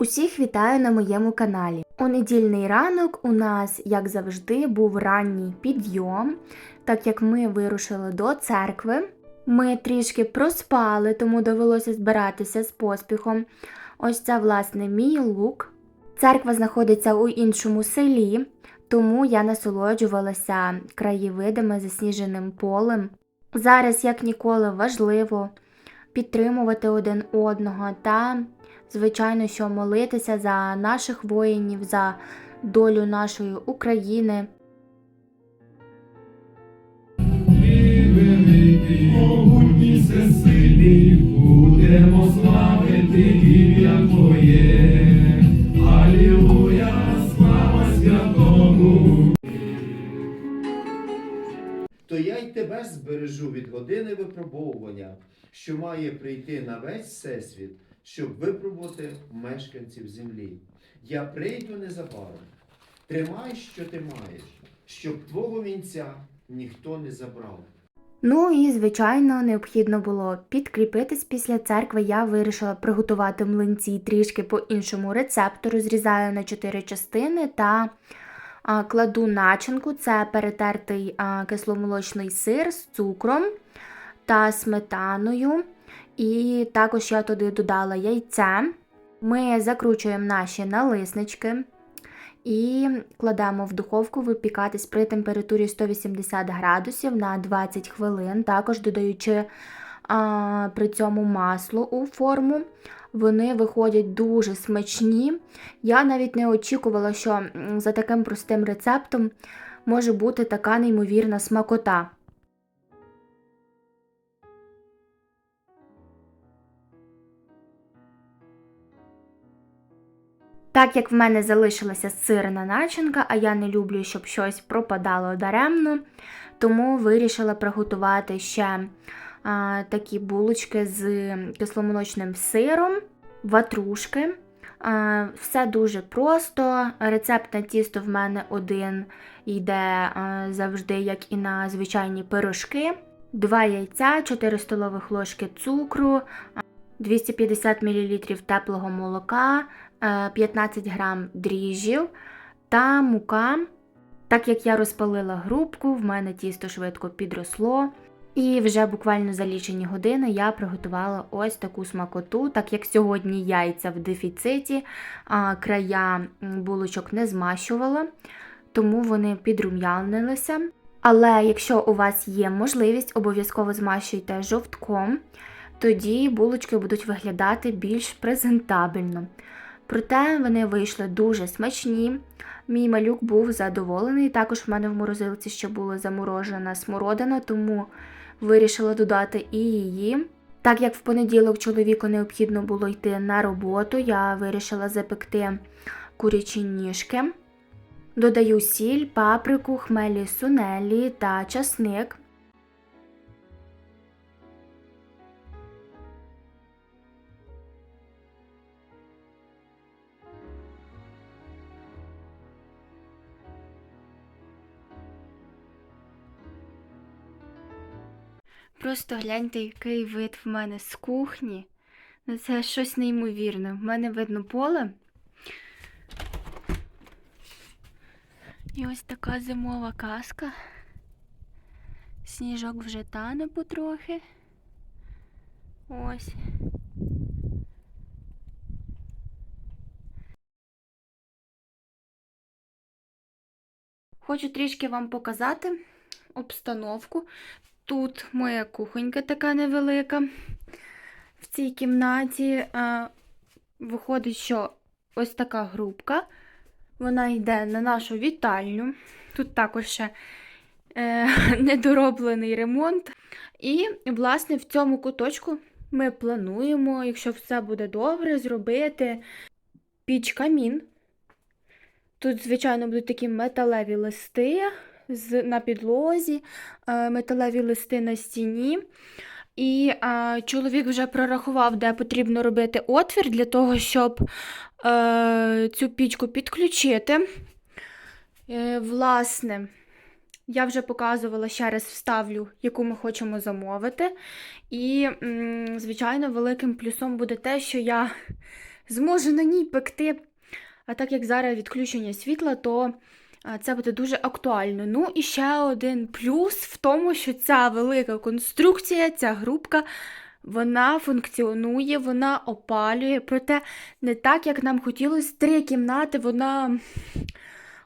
Усіх вітаю на моєму каналі. У недільний ранок у нас, як завжди, був ранній підйом, так як ми вирушили до церкви. Ми трішки проспали, тому довелося збиратися з поспіхом. Ось це, власне, мій лук. Церква знаходиться у іншому селі, тому я насолоджувалася краєвидами, засніженим полем. Зараз, як ніколи, важливо підтримувати один одного та звичайно, що молитися за наших воїнів, за долю нашої України. Будемо славити ім'я Твоє. Алілуя, слава святому. то я й тебе збережу від години випробовування, що має прийти на весь всесвіт, щоб випробувати мешканців землі. Я прийду незабаром. Тримай, що ти маєш, щоб твого вінця ніхто не забрав. Ну і, звичайно, необхідно було підкріпитись після церкви. Я вирішила приготувати млинці трішки по іншому рецепту. Розрізаю на 4 частини та а, кладу начинку. Це перетертий а, кисломолочний сир з цукром та сметаною. І також я туди додала яйце. Ми закручуємо наші налиснички і кладемо в духовку випікатись при температурі 180 градусів на 20 хвилин, також додаючи а, при цьому масло у форму. Вони виходять дуже смачні. Я навіть не очікувала, що за таким простим рецептом може бути така неймовірна смакота. Так як в мене залишилася сирна начинка, а я не люблю, щоб щось пропадало даремно, тому вирішила приготувати ще а, такі булочки з кисломолочним сиром, ватрушки. А, все дуже просто. Рецепт на тісто в мене один йде а, завжди, як і на звичайні пирожки. 2 яйця, 4 столових ложки цукру, 250 мл теплого молока, 15 грам дріжджів та мука. Так як я розпалила грубку, в мене тісто швидко підросло. І вже буквально за лічені години я приготувала ось таку смакоту, так як сьогодні яйця в дефіциті, а края булочок не змащувала, тому вони підрум'янилися. Але якщо у вас є можливість, обов'язково змащуйте жовтком, тоді булочки будуть виглядати більш презентабельно. Проте вони вийшли дуже смачні. Мій малюк був задоволений. Також в мене в морозилці ще була заморожена смородина, тому вирішила додати і її. Так як в понеділок чоловіку необхідно було йти на роботу, я вирішила запекти курячі ніжки. Додаю сіль, паприку, хмелі сунелі та часник. Просто гляньте, який вид в мене з кухні. Ну, Це щось неймовірне. В мене видно поле. І ось така зимова казка. Сніжок вже тане потрохи. Ось. Хочу трішки вам показати обстановку. Тут моя кухонька така невелика. В цій кімнаті а, виходить, що ось така грубка. Вона йде на нашу вітальню. Тут також ще е, недороблений ремонт. І, власне, в цьому куточку ми плануємо, якщо все буде добре, зробити піч камін. Тут, звичайно, будуть такі металеві листи на підлозі, е, металеві листи на стіні. І е, чоловік вже прорахував, де потрібно робити отвір для того, щоб е, цю пічку підключити. Е, власне, я вже показувала, ще раз вставлю, яку ми хочемо замовити. І, м, звичайно, великим плюсом буде те, що я зможу на ній пекти. А так як зараз відключення світла, то це буде дуже актуально. Ну і ще один плюс в тому, що ця велика конструкція, ця грубка, вона функціонує, вона опалює, проте не так, як нам хотілося. Три кімнати вона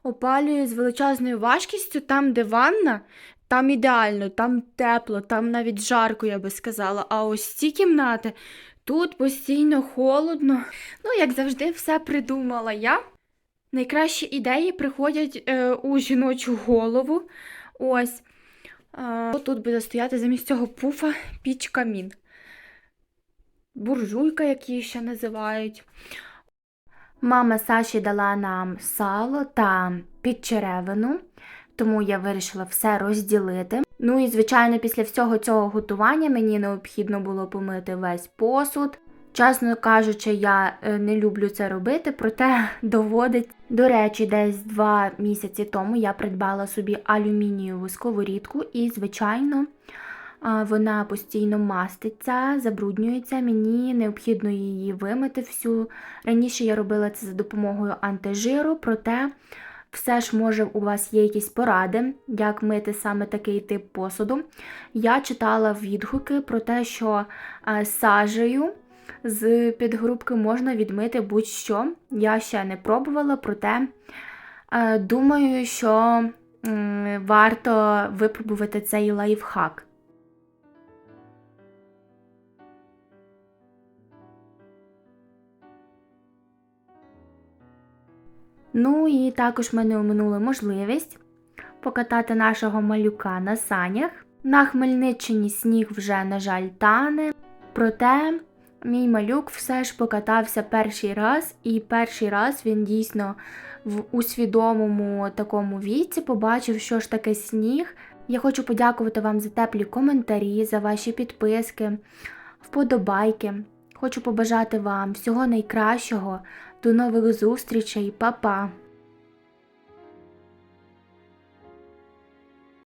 опалює з величезною важкістю, там, де ванна, там ідеально, там тепло, там навіть жарко, я би сказала. А ось ці кімнати тут постійно холодно. Ну, як завжди, все придумала я. Найкращі ідеї приходять е, у жіночу голову. Ось. Е, тут буде стояти замість цього пуфа піч камін. Буржуйка, як її ще називають. Мама Саші дала нам сало та підчеревину, тому я вирішила все розділити. Ну і, звичайно, після всього цього готування мені необхідно було помити весь посуд. Чесно кажучи, я е, не люблю це робити, проте доводить. До речі, десь два місяці тому я придбала собі алюмінієву сковорідку і, звичайно, вона постійно маститься, забруднюється. Мені необхідно її вимити всю. Раніше я робила це за допомогою антижиру, проте все ж, може, у вас є якісь поради, як мити саме такий тип посуду. Я читала відгуки про те, що сажею з підгрупки можна відмити будь-що. Я ще не пробувала, проте е, думаю, що варто випробувати цей лайфхак. Ну і також ми не оминули можливість покатати нашого малюка на санях. На Хмельниччині сніг вже, на жаль, тане, проте мій малюк все ж покатався перший раз, і перший раз він дійсно в усвідомому такому віці побачив, що ж таке сніг. Я хочу подякувати вам за теплі коментарі, за ваші підписки, вподобайки. Хочу побажати вам всього найкращого. До нових зустрічей, Па-па!